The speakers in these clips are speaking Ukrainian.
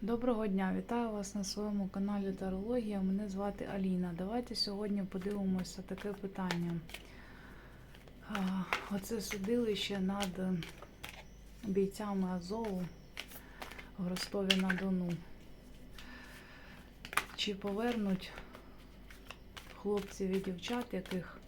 Доброго дня, вітаю вас на своєму каналі Тарологія. Мене звати Аліна. Давайте сьогодні подивимося таке питання. Оце судилище над бійцями Азову в Ростові на Дону. Чи повернуть хлопців і дівчат, яких,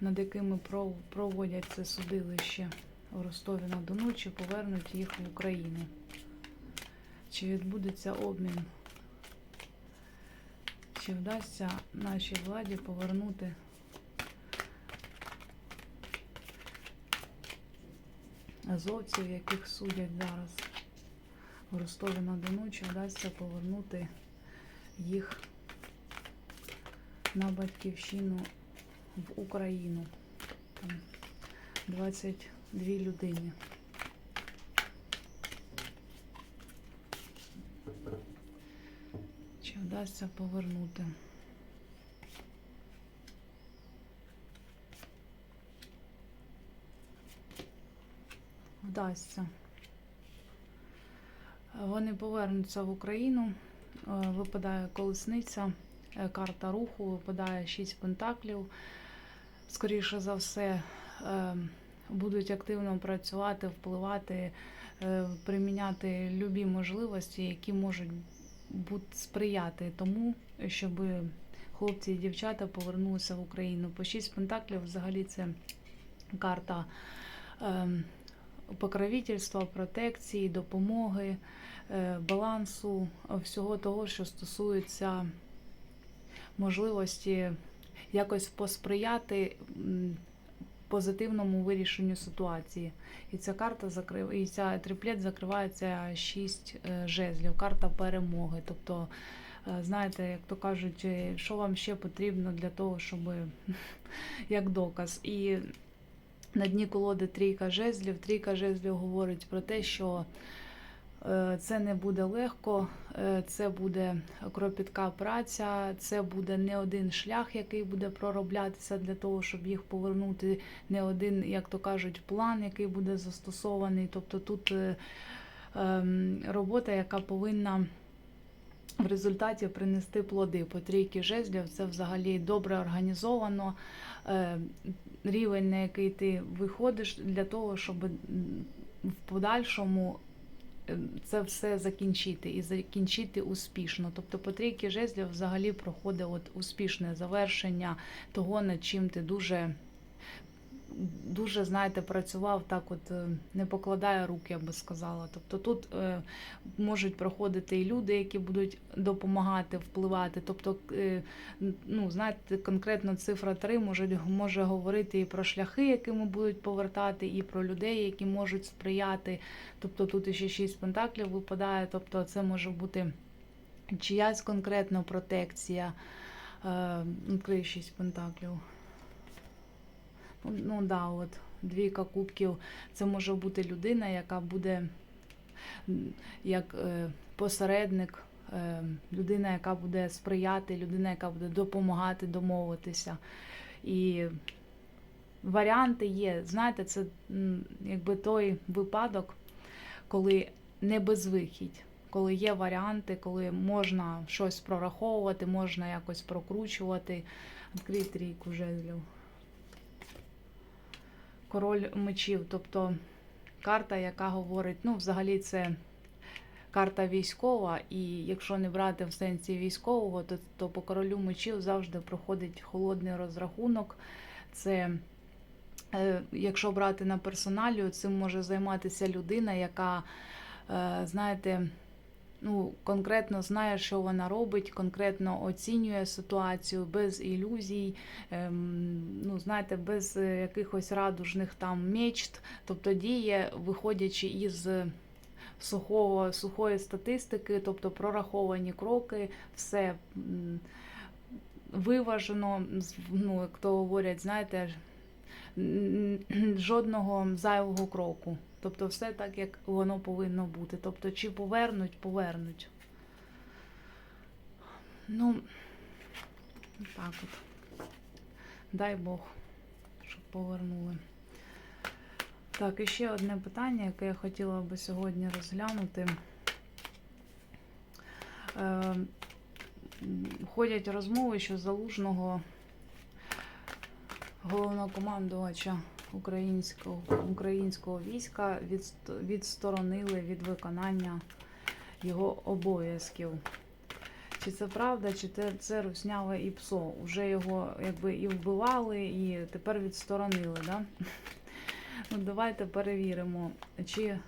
над якими пров- проводять це судилище в Ростові на Дону, чи повернуть їх в Україну? Чи відбудеться обмін? Чи вдасться нашій владі повернути азовців, яких судять зараз в Ростові на Дону, чи вдасться повернути їх на батьківщину в Україну? Там 22 людини. Чи вдасться повернути? Вдасться. Вони повернуться в Україну. Е, Випадає колесниця, е, карта руху, випадає 6 пентаклів. Скоріше за все, е, будуть активно працювати, впливати, приміняти любі можливості, які можуть сприяти тому, щоб хлопці і дівчата повернулися в Україну. По шість пентаклів взагалі це карта ем, покровительства, протекції, допомоги, е, балансу, всього того, що стосується можливості якось посприяти позитивному вирішенню ситуації. І ця карта закрив, і ця триплет закривається шість е, жезлів, карта перемоги. Тобто, е, знаєте, як то кажуть, е, що вам ще потрібно для того, щоб як доказ. І на дні колоди трійка жезлів. Трійка жезлів говорить про те, що це не буде легко, е, це буде кропітка праця, це буде не один шлях, який буде пророблятися для того, щоб їх повернути, не один, як то кажуть, план, який буде застосований. Тобто тут е, ем, робота, яка повинна. В результаті принести плоди по трійки жезлів це взагалі добре організовано. е, Рівень, на який ти виходиш, для того, щоб в подальшому е, це все закінчити і закінчити успішно. Тобто по трійки взагалі проходить от успішне завершення того, над чим ти дуже, дуже знаєте, працював так, от е, не покладає рук, я би сказала. Тобто тут е, можуть проходити і люди, які будуть допомагати, впливати. Тобто, е, ну, знаєте, конкретно цифра 3 може, може говорити і про шляхи, якими будуть повертати, і про людей, які можуть сприяти. Тобто тут іще 6 пентаклів випадає, тобто це може бути чиясь конкретно протекція. Е, 6 пентаклів. Ну да, от двійка кубків. Це може бути людина, яка буде як е, посередник, е, людина, яка буде сприяти, людина, яка буде допомагати домовитися. І варіанти є. Знаєте, це якби той випадок, коли не безвихідь. Коли є варіанти, коли можна щось прораховувати, можна якось прокручувати. Відкрий трійку жезлів. Король мечів, тобто карта, яка говорить, ну, взагалі, це карта військова, і якщо не брати в сенсі військового, то, то по королю мечів завжди проходить холодний розрахунок. Це, е, якщо брати на персоналію, цим може займатися людина, яка, е, знаєте, ну, конкретно знає, що вона робить, конкретно оцінює ситуацію без ілюзій, ем, ну, знаєте, без е, якихось радужних там мечт, тобто діє, виходячи із сухого, сухої статистики, тобто прораховані кроки, все виважено, ну, як то говорять, знаєте, жодного зайвого кроку. Тобто все так, як воно повинно бути. Тобто, чи повернуть, повернуть. Ну, так от. Дай Бог, щоб повернули. Так, і ще одне питання, яке я хотіла би сьогодні розглянути. Е, ходять розмови, що залужного головнокомандувача українського, українського війська відст- відсторонили від виконання його обов'язків. Чи це правда, чи це, це русняве і псо? Уже його якби і вбивали, і тепер відсторонили, да? Ну, давайте перевіримо, чи е,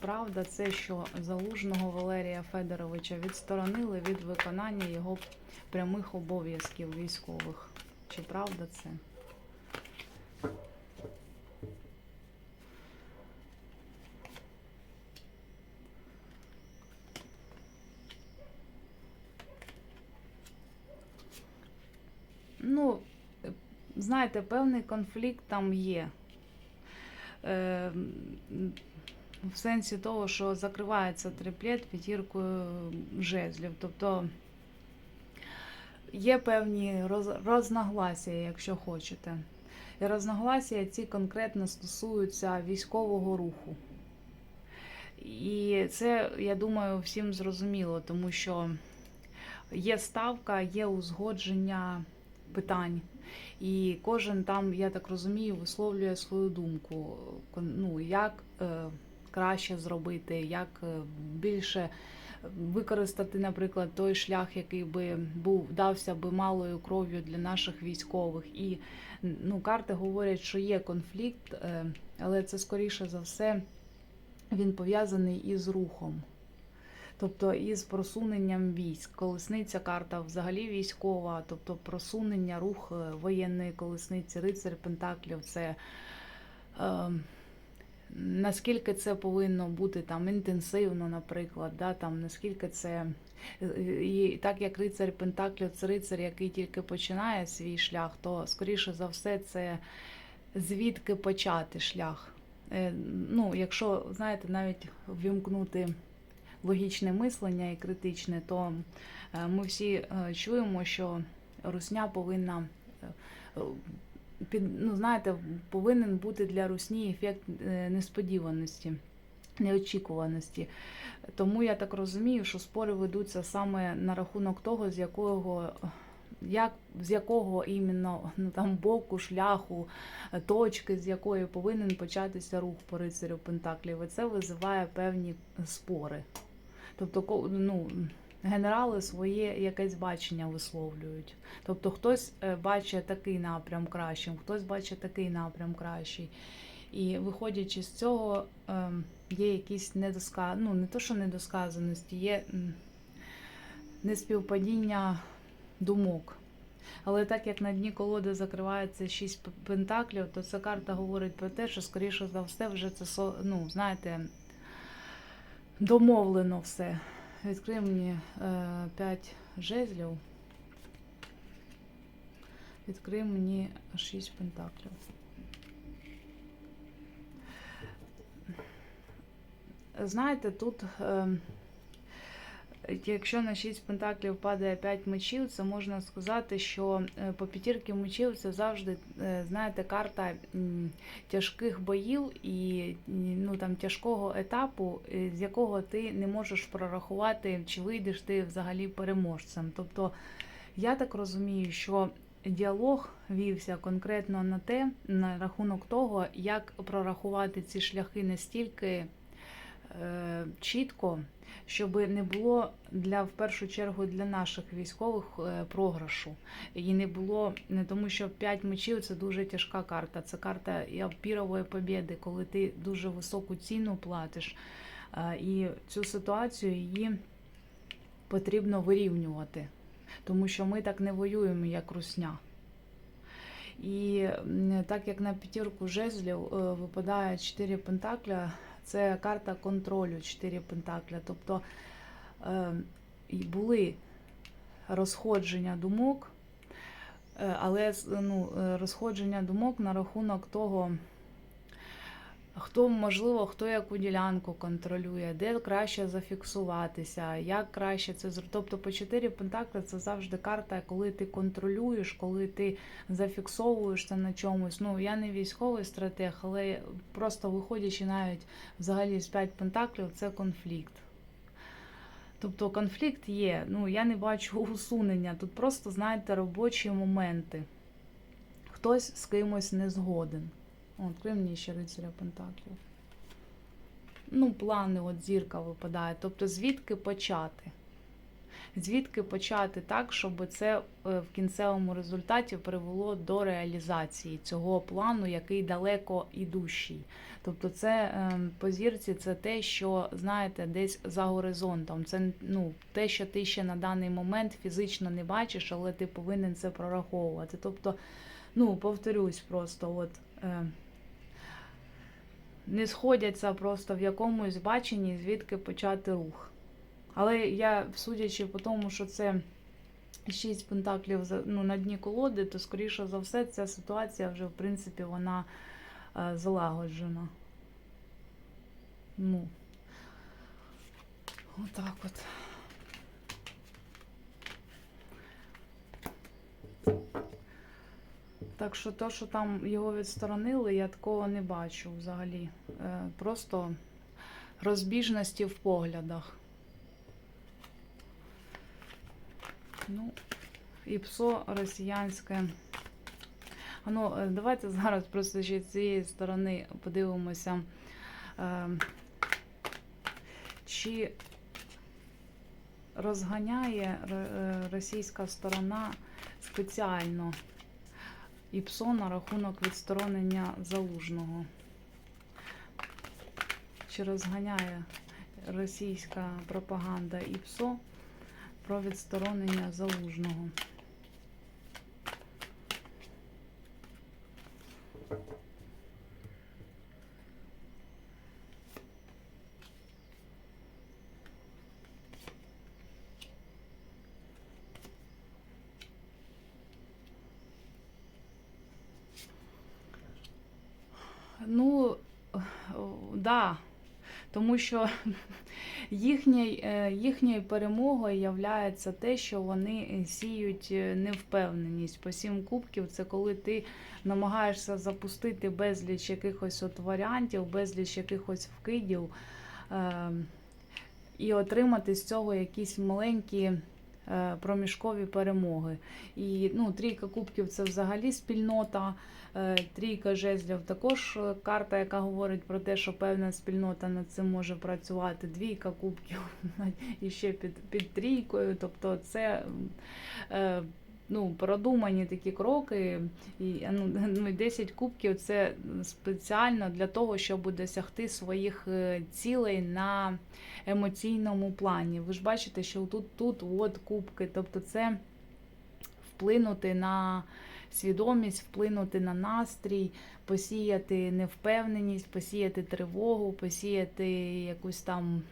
правда це, що залужного Валерія Федоровича відсторонили від виконання його прямих обов'язків військових. Чи правда це? Ну, знаєте, певний конфлікт там є. Е, в сенсі того, що закривається триплет п'ятіркою жезлів. Тобто є певні роз, розногласія, якщо хочете. І розногласія ці конкретно стосуються військового руху. І це, я думаю, всім зрозуміло, тому що є ставка, є узгодження питань. І кожен там, я так розумію, висловлює свою думку. Ну, як е, краще зробити, як е, більше використати, наприклад, той шлях, який би був дався би малою кров'ю для наших військових. І ну, карти говорять, що є конфлікт, е, але це скоріше за все він пов'язаний із рухом. Тобто із просуненням військ. Колесниця карта взагалі військова, тобто просунення, рух е, воєнної колесниці, рицар Пентаклів це е, наскільки це повинно бути там інтенсивно, наприклад, да, там, наскільки це. е, І так як рицар Пентаклів це рицар, який тільки починає свій шлях, то скоріше за все це звідки почати шлях. Е, Ну, якщо, знаєте, навіть ввімкнути логічне мислення і критичне, то е, ми всі е, чуємо, що русня повинна е, під, ну, знаєте, повинен бути для русні ефект несподіваності, неочікуваності. Тому я так розумію, що спори ведуться саме на рахунок того, з якого. Як з якого іменно ну там боку, шляху, точки, з якої повинен початися рух по рицарю Пентаклів, і це визиває певні спори. Тобто, ну, генерали своє якесь бачення висловлюють. Тобто хтось е, бачить такий напрям кращим, хтось бачить такий напрям кращий. І виходячи з цього, ем, є якісь недоска... ну не то, що недосказаності, є неспівпадіння думок. Але так як на дні колоди закривається шість пентаклів, то ця карта говорить про те, що скоріше за все вже це ну, знаєте, домовлено все. Відкрив мені е, 5 жезлів. Відкрив мені 6 пентаклів. Знаєте, тут, е, якщо на 6 пентаклів падає 5 мечів, це можна сказати, що е, по п'ятірки мечів це завжди, е, знаєте, карта тяжких боїв і ну, там, тяжкого етапу, е, з якого ти не можеш прорахувати, чи вийдеш ти взагалі переможцем. Тобто, я так розумію, що діалог вівся конкретно на те, на рахунок того, як прорахувати ці шляхи настільки чітко, щоб не було для в першу чергу для наших військових е, програшу. І не було не тому, що п'ять мечів це дуже тяжка карта. Це карта пірової побєди, коли ти дуже високу ціну платиш. Е, І цю ситуацію її потрібно вирівнювати, тому що ми так не воюємо, як русня. І так як на п'ятірку жезлів е, випадає 4 пентакля, це карта контролю 4 пентакля. Тобто е, були розходження думок, е, але ну, е, розходження думок на рахунок того, хто, можливо, хто яку ділянку контролює, де краще зафіксуватися, як краще це зробити. Тобто по 4 пентакли це завжди карта, коли ти контролюєш, коли ти зафіксовуєшся на чомусь. Ну, я не військовий стратег, але просто виходячи навіть взагалі з 5 пентаклів, це конфлікт. Тобто конфлікт є. Ну, я не бачу усунення. Тут просто, знаєте, робочі моменти. Хтось з кимось не згоден. От, крім мені ще рицаря Пентаклів. Ну, плани, от зірка випадає. Тобто, звідки почати? Звідки почати так, щоб це е, в кінцевому результаті привело до реалізації цього плану, який далеко ідущий. Тобто, це е, по зірці це те, що знаєте, десь за горизонтом. Це ну, те, що ти ще на даний момент фізично не бачиш, але ти повинен це прораховувати. Тобто, ну, повторюсь, просто от. Не сходяться просто в якомусь баченні, звідки почати рух. Але я, судячи по тому, що це шість пентаклів ну, на дні колоди, то, скоріше за все, ця ситуація вже, в принципі, вона е, залагоджена. Ну, отак от. Так що то, що там його відсторонили, я такого не бачу взагалі. Е, Просто розбіжності в поглядах. Ну, і псо росіянське. Ну, е, давайте зараз просто ще з цієї сторони подивимося, е, чи розганяє російська сторона спеціально і ПСО на рахунок відсторонення залужного. Чи розганяє російська пропаганда і ПСО про відсторонення залужного? Ну, да. Тому що їхньою, їхньою перемогою являється те, що вони сіють е, невпевненість. По сім кубків це коли ти намагаєшся запустити безліч якихось от варіантів, безліч якихось вкидів е, і отримати з цього якісь маленькі е, проміжкові перемоги. І ну, трійка кубків це взагалі спільнота. Е, Трійка жезлів також е, карта, яка говорить про те, що певна спільнота над цим може працювати. Двійка кубків і ще під, під трійкою. Тобто це е, ну, продумані такі кроки. І ну, ну, 10 кубків це спеціально для того, щоб досягти своїх е, цілей на емоційному плані. Ви ж бачите, що тут, тут от кубки, тобто це вплинути на свідомість, вплинути на настрій, посіяти невпевненість, посіяти тривогу, посіяти якусь там,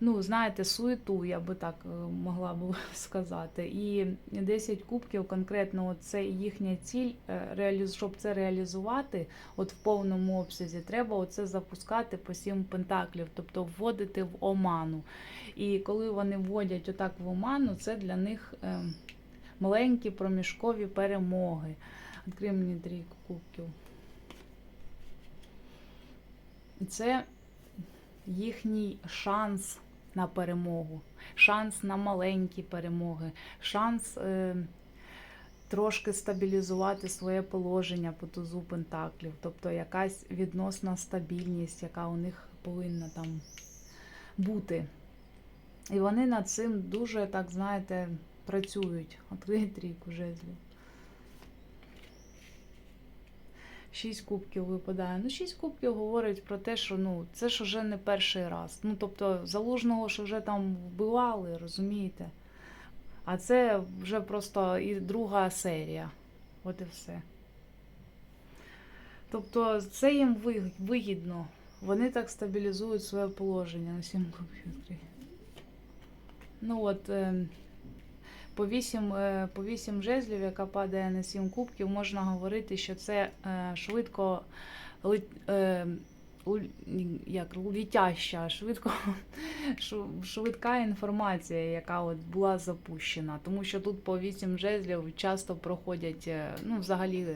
ну, знаєте, суету, я би так е, могла б сказати. І 10 кубків конкретно це їхня ціль, е, щоб це реалізувати от в повному обсязі, треба оце запускати по сім пентаклів, тобто вводити в оману. І коли вони вводять отак в оману, це для них. е, маленькі проміжкові перемоги. Відкрий мені трійку кубків. Це їхній шанс на перемогу, шанс на маленькі перемоги, шанс е, трошки стабілізувати своє положення по тузу пентаклів, тобто якась відносна стабільність, яка у них повинна там бути. І вони над цим дуже, так знаєте, працюють. Открий трійку жезлів. Шість кубків випадає. Ну, шість кубків говорить про те, що ну, це ж вже не перший раз. Ну, тобто, залужного ж вже там вбивали, розумієте? А це вже просто і друга серія. От і все. Тобто, це їм вигідно. Вони так стабілізують своє положення на сім кубків. Ну от. По 8, е, по 8 жезлів, яка падає на 7 кубків, можна говорити, що це е, швидко е, як, літяща, швидко, швидка інформація, яка от була запущена. Тому що тут по 8 жезлів часто проходять, ну, взагалі,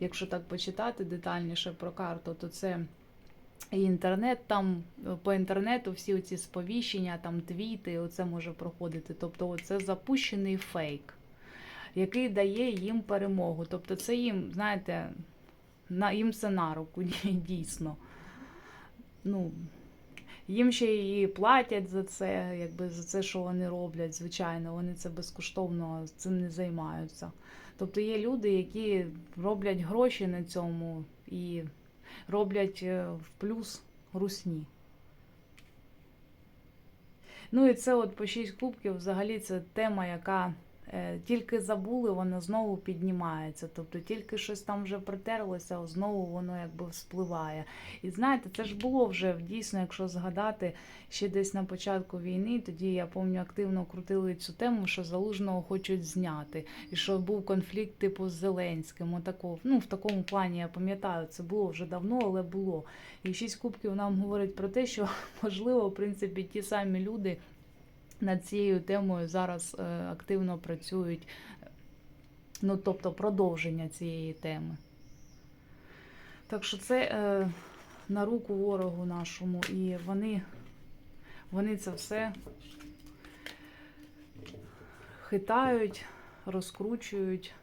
якщо так почитати детальніше про карту, то це І інтернет там по інтернету всі ці сповіщення, там твіти, оце може проходити. Тобто, це запущений фейк, який дає їм перемогу. Тобто, це їм, знаєте, на їм це на руку, дійсно. Ну, їм ще і платять за це, якби за це, що вони роблять, звичайно, вони це безкоштовно цим не займаються. Тобто є люди, які роблять гроші на цьому і роблять е, в плюс русні. Ну і це от по 6 кубків взагалі це тема, яка тільки забули, вона знову піднімається. Тобто тільки щось там вже притерлося, знову воно якби вспливає. І знаєте, це ж було вже дійсно, якщо згадати, ще десь на початку війни, тоді я пам'ятаю, активно крутили цю тему, що залужного хочуть зняти, і що був конфлікт типу з Зеленським. Отако, ну, в такому плані я пам'ятаю, це було вже давно, але було. І шість кубків нам говорить про те, що можливо, в принципі, ті самі люди над цією темою зараз е, активно працюють, ну, тобто продовження цієї теми. Так що це е, на руку ворогу нашому, і вони, вони це все хитають, розкручують.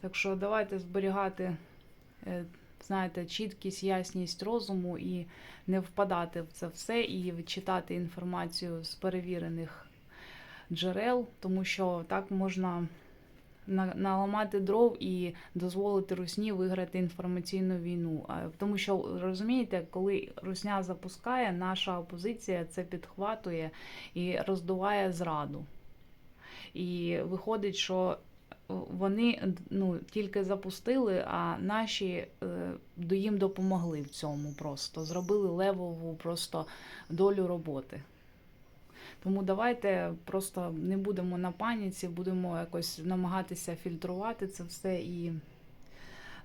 Так що давайте зберігати, е, знаєте, чіткість, ясність розуму і не впадати в це все, і читати інформацію з перевірених джерел, тому що так можна наламати дров і дозволити Русні виграти інформаційну війну. Тому що розумієте, коли Русня запускає, наша опозиція це підхватує і роздуває зраду. І виходить, що вони ну, тільки запустили, а наші е, їм допомогли в цьому просто. Зробили левову просто долю роботи. Тому давайте просто не будемо на паніці, будемо якось намагатися фільтрувати це все і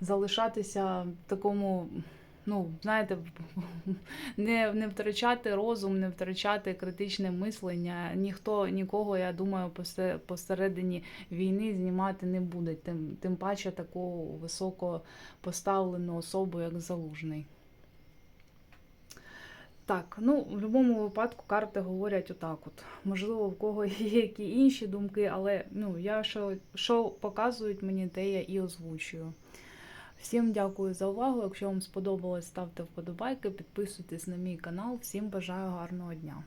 залишатися в такому, ну, знаєте, не, не втрачати розум, не втрачати критичне мислення. Ніхто нікого, я думаю, посередині війни знімати не буде. Тим, тим паче таку високо поставлену особу, як залужний. Так, ну в будь-якому випадку карти говорять отак. От. Можливо, в кого є які інші думки, але ну, я що, що показують мені, те я і озвучую. Всім дякую за увагу. Якщо вам сподобалось, ставте вподобайки, підписуйтесь на мій канал. Всім бажаю гарного дня.